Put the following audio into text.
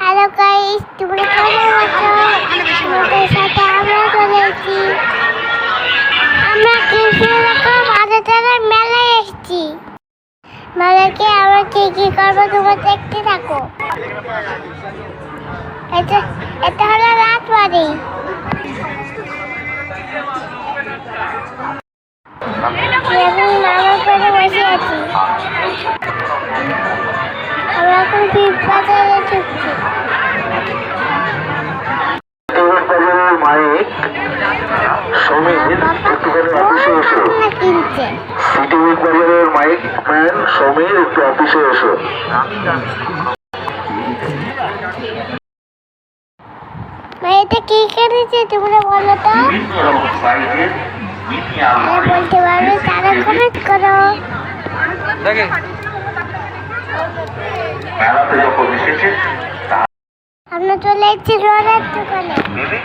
Hello guys তোমরা কেমন আছো? তোমাদের সাথে আমরা চলে এসেছি। আমরা কৃষি এলাকা বাজারের মেলায় এসেছি। মেলাকে আমরা কি কি করব তোমরা দেখতে থাকো। এটা এটা হলো রাজবাড়ি এখন নামার পরে বসে আছি। আমরা এখন বিগ বাজারে মাইক সমীর একটুখানি অফিসে এসো। সিটি উইক বাজারের মাইক ম্যান সমীর একটু অফিসে এসো। ভাই এটা কি কিনেছে তোমরা বলো তো। বলতে পারবে তারা কমেন্ট করো। আমরা চলে এসেছি রোডের দোকানে।